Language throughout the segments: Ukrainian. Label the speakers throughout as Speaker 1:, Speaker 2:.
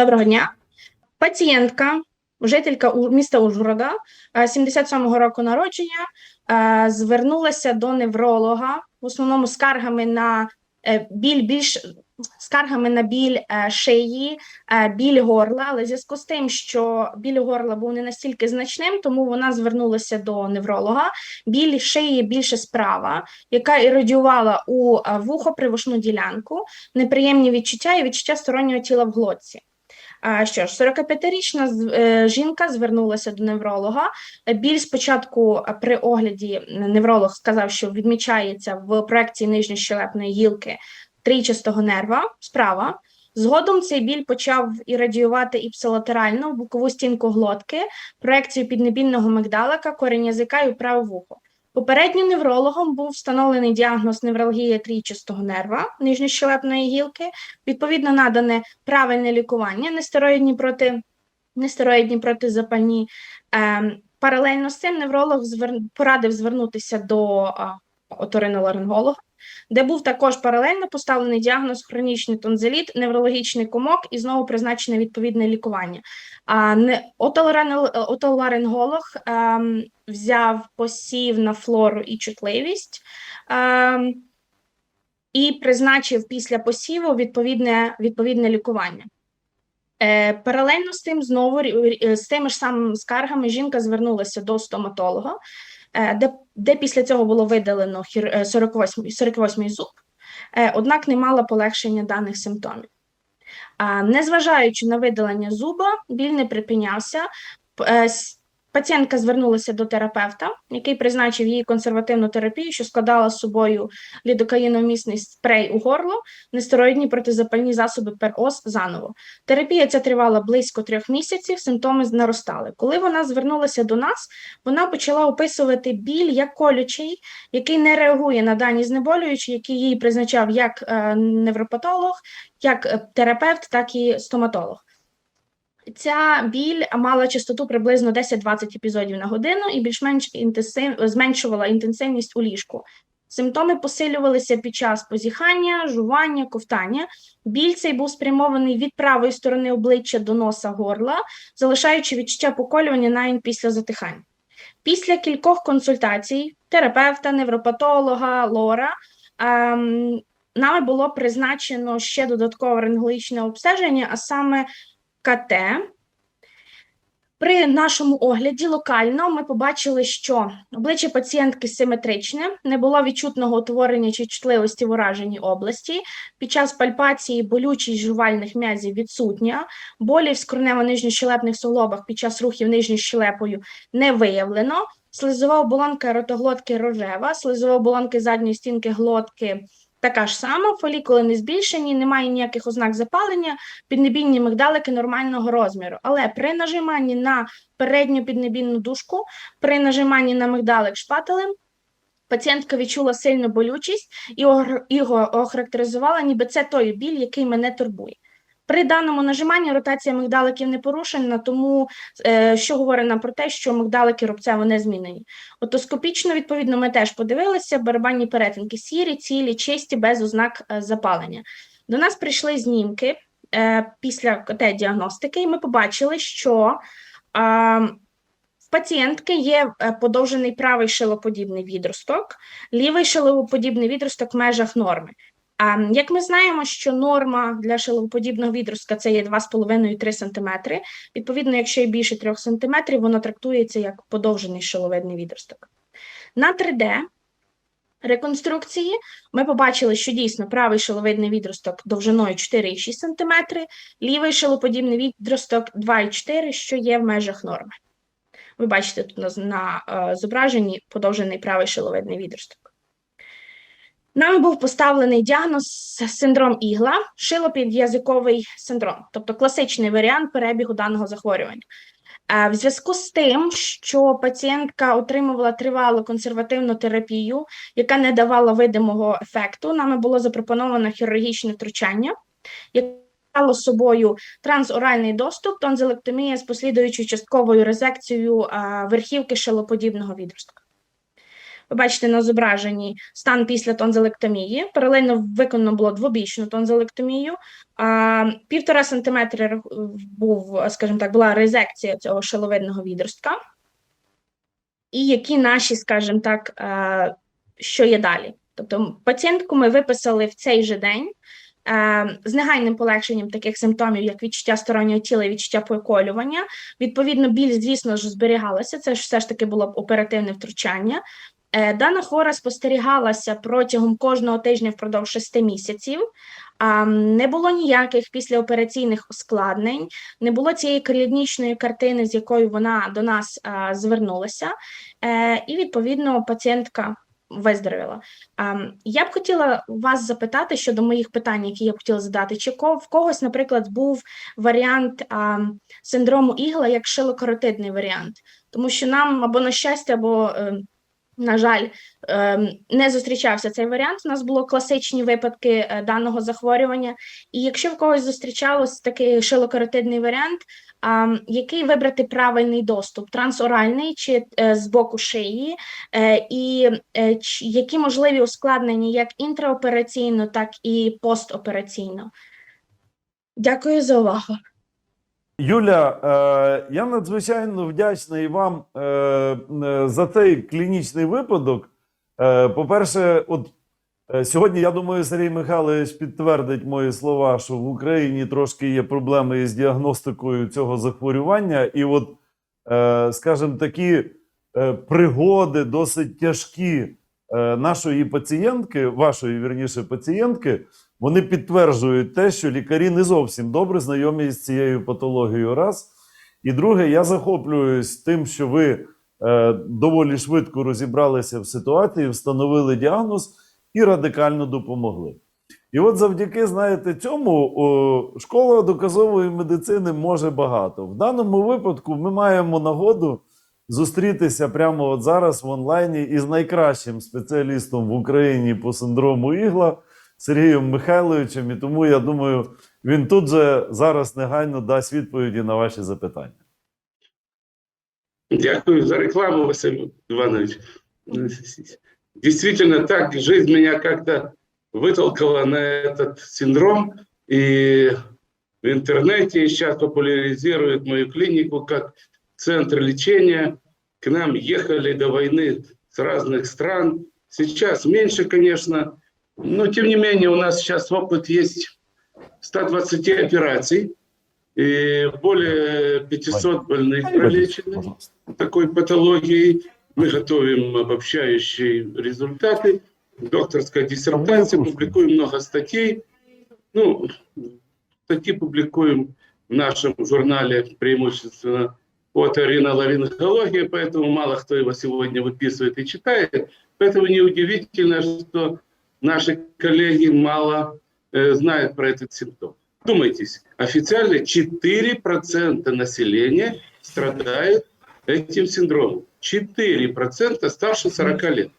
Speaker 1: Доброго дня. Пацієнтка, жителька міста Ужгорода, е, 77-го року народження, е, звернулася до невролога в основному скаргами на е, біль більш скаргами на біль е, шиї, е, біль горла, але в зв'язку з тим, що біль горла був не настільки значним, тому вона звернулася до невролога. Біль шиї більше справа, яка іродіювала у е, вухопривушну ділянку, неприємні відчуття і відчуття стороннього тіла в глотці. Що ж, 45-річна е, жінка звернулася до невролога. Е, Біль спочатку е, при огляді невролог сказав, що відмічається в проекції нижньощелепної гілки трійчастого нерва справа. Згодом цей біль почав іррадіювати іпсилатерально в бокову стінку глотки, проекцію піднебільного мигдалика, корінь язика і праве вухо. Попередньо неврологом був встановлений діагноз невралгія трійчастого нерва нижньощелепної гілки, відповідно надане правильне лікування, нестероїдні проти нестероїдні протизапальні. Ем, паралельно з цим невролог звер... порадив звернутися до а, оториноларинголога, де був також паралельно поставлений діагноз хронічний тонзиліт, неврологічний комок і знову призначене відповідне лікування. А не отоларинголог ем, взяв посів на флору і чутливість. Ем, і призначив після посіву відповідне, відповідне лікування. Е, паралельно з тим, знову з тими ж самими скаргами жінка звернулася до стоматолога, де, де після цього було видалено хір- е, 48-й зуб, е, однак не мала полегшення даних симптомів. Незважаючи на видалення зуба, біль не припинявся. Пацієнтка звернулася до терапевта, який призначив їй консервативну терапію, що складала з собою лідокаїномісний спрей у горло, нестероїдні протизапальні засоби перос заново. Терапія ця тривала близько трьох місяців, симптоми наростали. Коли вона звернулася до нас, вона почала описувати біль як колючий, який не реагує на дані знеболюючі, які їй призначав як е, невропатолог, як е, терапевт, так і стоматолог. Ця біль мала частоту приблизно 10-20 епізодів на годину і більш-менш інтенсив... зменшувала інтенсивність у ліжку. Симптоми посилювалися під час позіхання, жування, ковтання. Біль цей був спрямований від правої сторони обличчя до носа горла, залишаючи відчуття поколювання навіть після затихання. Після кількох консультацій терапевта, невропатолога, лора ем, нами було призначено ще додаткове рентгенологічне обстеження, а саме КТ. При нашому огляді локально ми побачили, що обличчя пацієнтки симетричне, не було відчутного утворення чи чутливості в ураженій області. Під час пальпації болючість жувальних м'язів відсутня, болі в скронево-нижньощелепних суглобах під час рухів нижньою щелепою не виявлено. Слизова оболонка ротоглотки рожева, слизова оболонки задньої стінки глотки така ж сама, фолікули не збільшені, немає ніяких ознак запалення, піднебінні мигдалики нормального розміру. Але при нажиманні на передню піднебінну дужку, при нажиманні на мигдалик шпателем, пацієнтка відчула сильну болючість і його охарактеризувала, ніби це той біль, який мене турбує. При даному нажиманні ротація мигдаликів не порушена, тому е, що говорить нам про те, що мигдалики рубцево не змінені. Отоскопічно, відповідно, ми теж подивилися, барабанні перетинки сірі, цілі, чисті, без ознак е, запалення. До нас прийшли знімки е, після КТ-діагностики, і ми побачили, що в пацієнтки є подовжений правий шилоподібний відросток, лівий шилоподібний відросток в межах норми. Як ми знаємо, що норма для шилоподібного відростка це є 2,5-3 см, відповідно, якщо є більше 3 см, воно трактується як подовжений шиловидний відросток. На 3D реконструкції ми побачили, що дійсно правий шиловидний відросток довжиною 4,6 см, лівий шилоподібний відросток 2,4 що є в межах норми. Ви бачите тут на, на е, зображенні подовжений правий шиловидний відросток. Нами був поставлений діагноз синдром ігла, шилопід'язиковий синдром, тобто класичний варіант перебігу даного захворювання. Е, В зв'язку з тим, що пацієнтка отримувала тривалу консервативну терапію, яка не давала видимого ефекту, нами було запропоновано хірургічне втручання, яке мало собою трансоральний доступ, тонзилектомія з послідуючою частковою резекцією е, верхівки шилоподібного відростка. Ви бачите на зображенні стан після тонзилектомії. Паралельно виконано було двобічну тонзилектомію. А, півтора сантиметри рах- був, скажімо так, була резекція цього шиловидного відростка. І які наші, скажімо так, що є далі? Тобто пацієнтку ми виписали в цей же день з негайним полегшенням таких симптомів, як відчуття стороннього тіла і відчуття поколювання. Відповідно, біль, звісно ж, зберігалася. Це ж все ж таки було б оперативне втручання. Е, Дана хвора спостерігалася протягом кожного тижня впродовж шести місяців. Не було ніяких післяопераційних ускладнень, не було цієї клінічної картини, з якою вона до нас звернулася, е, і відповідно пацієнтка виздоровіла. Я б хотіла вас запитати щодо моїх питань, які я б хотіла задати. Чи в когось, наприклад, був варіант синдрому ігла як шилокаротидний варіант, тому що нам або на щастя, або е, на жаль, ем, не зустрічався цей варіант. У нас було класичні випадки е, даного захворювання. І якщо в когось зустрічалось такий шилокаротидний варіант, який вибрати правильний доступ: трансоральний чи е, з боку шиї, е, і які можливі ускладнення як інтраопераційно, так і постопераційно? Дякую за увагу.
Speaker 2: Юля, е, я надзвичайно вдячний вам е, е, за цей клінічний випадок. По-перше, от сьогодні, я думаю, Сергій Михайлович підтвердить мої слова, що в Україні трошки є проблеми із діагностикою цього захворювання. І от, скажімо, такі пригоди досить тяжкі нашої пацієнтки, вашої вірніше пацієнтки, вони підтверджують те, що лікарі не зовсім добре знайомі з цією патологією. Раз. І друге, я захоплююсь тим, що ви е, доволі швидко розібралися в ситуації, встановили діагноз і радикально допомогли. І от завдяки, знаєте, цьому о, школа доказової медицини може багато. В даному випадку ми маємо нагоду зустрітися прямо от зараз в онлайні із найкращим спеціалістом в Україні по синдрому ігла. Сергієм Михайловичем, і тому я думаю, він тут же зараз негайно дасть відповіді на ваші запитання.
Speaker 3: Дякую за рекламу, Василий Иванович. Действительно, так жизнь меня как-то вытолкала на этот синдром, и в интернете сейчас популяризируют мою клинику как центр лечения. К нам ехали до войны с разных стран. Сейчас меньше, конечно, но тем не менее у нас сейчас опыт есть 120 операций, и более 500 больных пролечены такой патологией. Мы готовим обобщающие результаты. Докторская диссертация, публикуем много статей. Ну, статьи публикуем в нашем журнале преимущественно по оториноларингологии, поэтому мало кто его сегодня выписывает и читает. Поэтому неудивительно, что наши коллеги мало э, знают про этот симптом. Думайтесь, официально 4% населения страдают этим синдромом. 4% старше 40 лет.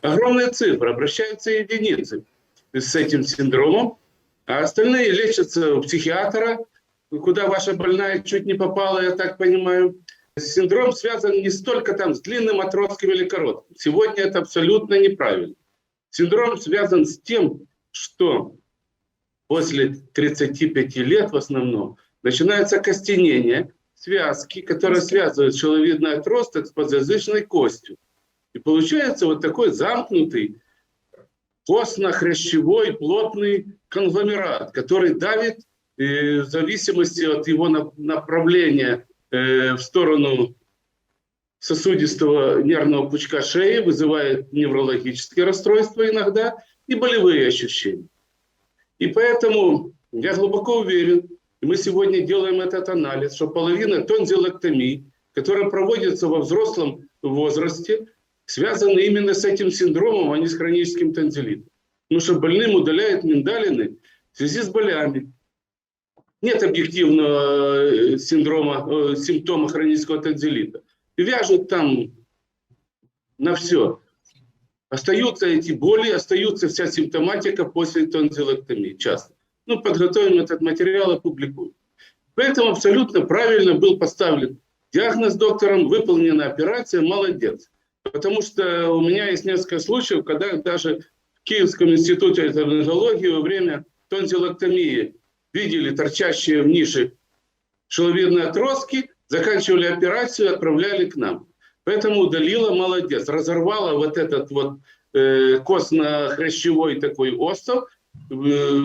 Speaker 3: Огромная цифра, обращаются единицы с этим синдромом, а остальные лечатся у психиатра, куда ваша больная чуть не попала, я так понимаю. Синдром связан не столько там с длинным отростком или коротким. Сегодня это абсолютно неправильно. Синдром связан с тем, что после 35 лет в основном начинается костенение, связки, которые связывают шеловидный отросток с подъязычной костью. И получается вот такой замкнутый костно-хрящевой плотный конгломерат, который давит э, в зависимости от его на- направления э, в сторону сосудистого нервного пучка шеи, вызывает неврологические расстройства иногда и болевые ощущения. И поэтому я глубоко уверен, и мы сегодня делаем этот анализ, что половина тонзиллэктомий, которая проводится во взрослом возрасте, связаны именно с этим синдромом, а не с хроническим тонзиллитом. Потому что больным удаляют миндалины в связи с болями. Нет объективного э, синдрома, э, симптома хронического тонзиллита. Вяжут там на все. Остаются эти боли, остаются вся симптоматика после тонзиллэктомии часто. Ну, подготовим этот материал и публикуем. Поэтому абсолютно правильно был поставлен диагноз доктором, выполнена операция, молодец. Потому что у меня есть несколько случаев, когда даже в Киевском институте отоларингологии во время тонзиллэктомии видели торчащие в нише шеловидные отростки, заканчивали операцию отправляли к нам. Поэтому удалила молодец, разорвала вот этот вот э, костно-хрящевой такой остов, э,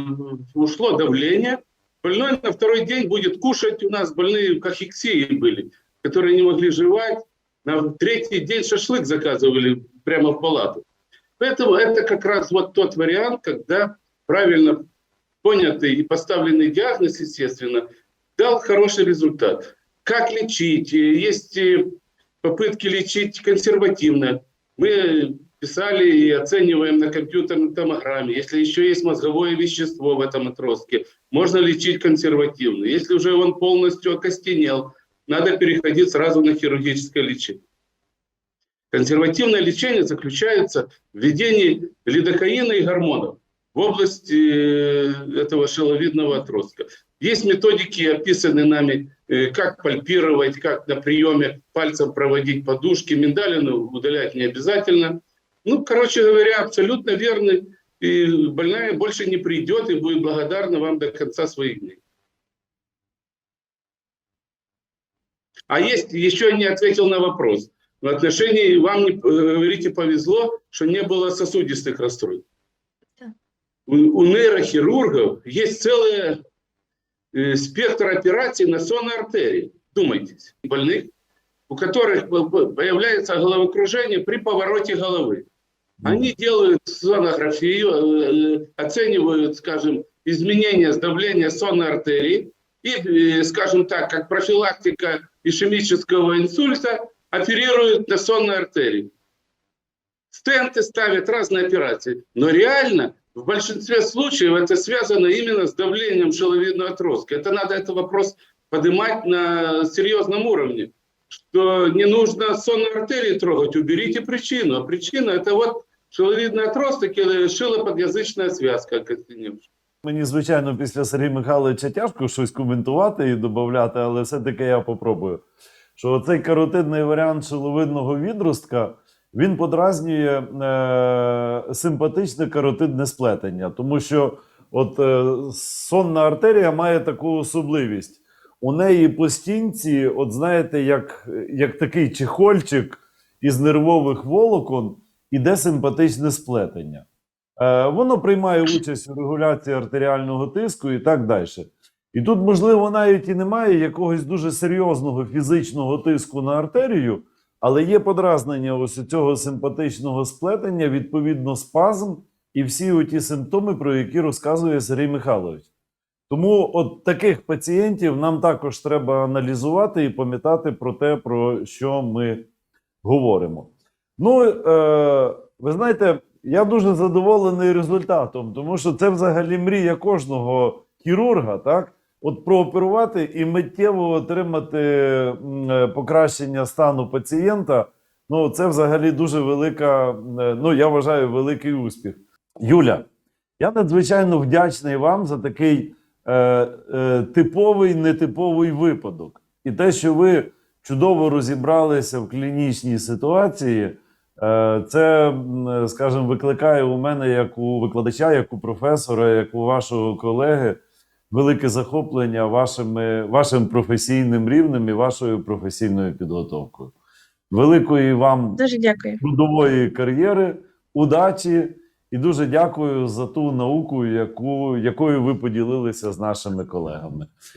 Speaker 3: ушло давление. Больной на второй день будет кушать. У нас больные кахексии были, которые не могли жевать. На третий день шашлык заказывали прямо в палату. Поэтому это как раз вот тот вариант, когда правильно понятый и поставленный диагноз, естественно, дал хороший результат. Как лечить? Есть э, попытки лечить консервативно. Мы писали и оцениваем на компьютерной томограмме. Если еще есть мозговое вещество в этом отростке, можно лечить консервативно. Если уже он полностью окостенел, надо переходить сразу на хирургическое лечение. Консервативное лечение заключается в введении лидокаина и гормонов в области э, этого шеловидного отростка. Есть методики, описаны нами, э, как пальпировать, как на приеме пальцем проводить подушки. Миндалину удалять не обязательно. Ну, короче говоря, абсолютно верный. И больная больше не придет и будет благодарна вам до конца своих дней. А есть, еще не ответил на вопрос. В отношении, вам, не, э, говорите, повезло, что не было сосудистых расстройств.
Speaker 1: Да.
Speaker 3: У, у нейрохирургов есть целый э, спектр операций на сонной артерии. Думайтесь, больных, у которых по- по- появляется головокружение при повороте головы. Они делают сонографию, э, оценивают, скажем, изменения давления сонной артерии и, э, скажем так, как профилактика ишемического инсульта, оперируют на сонной артерии. Стенты ставят разные операции. Но реально в большинстве случаев это связано именно с давлением шеловидного отростка. Это надо этот вопрос поднимать на серьезном уровне. Что не нужно сонные артерии трогать, уберите причину. А причина это вот шеловидный отросток или шилоподъязычная связка окостеневшая.
Speaker 2: Мені, звичайно, після Сергія Михайловича тяжко щось коментувати і додати, але все-таки я попробую. Що цей каротидний варіант шиловидного відростка він подразнює е, симпатичне каротидне сплетення, тому що от е, сонна артерія має таку особливість. У неї по стінці, от знаєте, як, як такий чехольчик із нервових волокон, іде симпатичне сплетення. Е, Воно приймає участь у регуляції артеріального тиску і так далі. І тут, можливо, навіть і немає якогось дуже серйозного фізичного тиску на артерію, але є подразнення ось цього симпатичного сплетення, відповідно, спазм і всі оті симптоми, про які розказує Сергій Михайлович. Тому от таких пацієнтів нам також треба аналізувати і пам'ятати про те, про що ми говоримо. Ну, е, ви знаєте, я дуже задоволений результатом, тому що це взагалі мрія кожного хірурга, так? От прооперувати і миттєво отримати е, покращення стану пацієнта. Ну, це взагалі дуже велика, е, ну я вважаю, великий успіх. Юля, я надзвичайно вдячний вам за такий е, е, типовий, нетиповий випадок. І те, що ви чудово розібралися в клінічній ситуації, е, це, м, скажімо, викликає у мене як у викладача, як у професора, як у вашого колеги, велике захоплення вашими, вашим професійним рівнем і вашою професійною підготовкою. Великої вам
Speaker 1: Дуже дякую.
Speaker 2: трудової кар'єри, удачі і дуже дякую за ту науку, яку, якою ви поділилися з нашими колегами.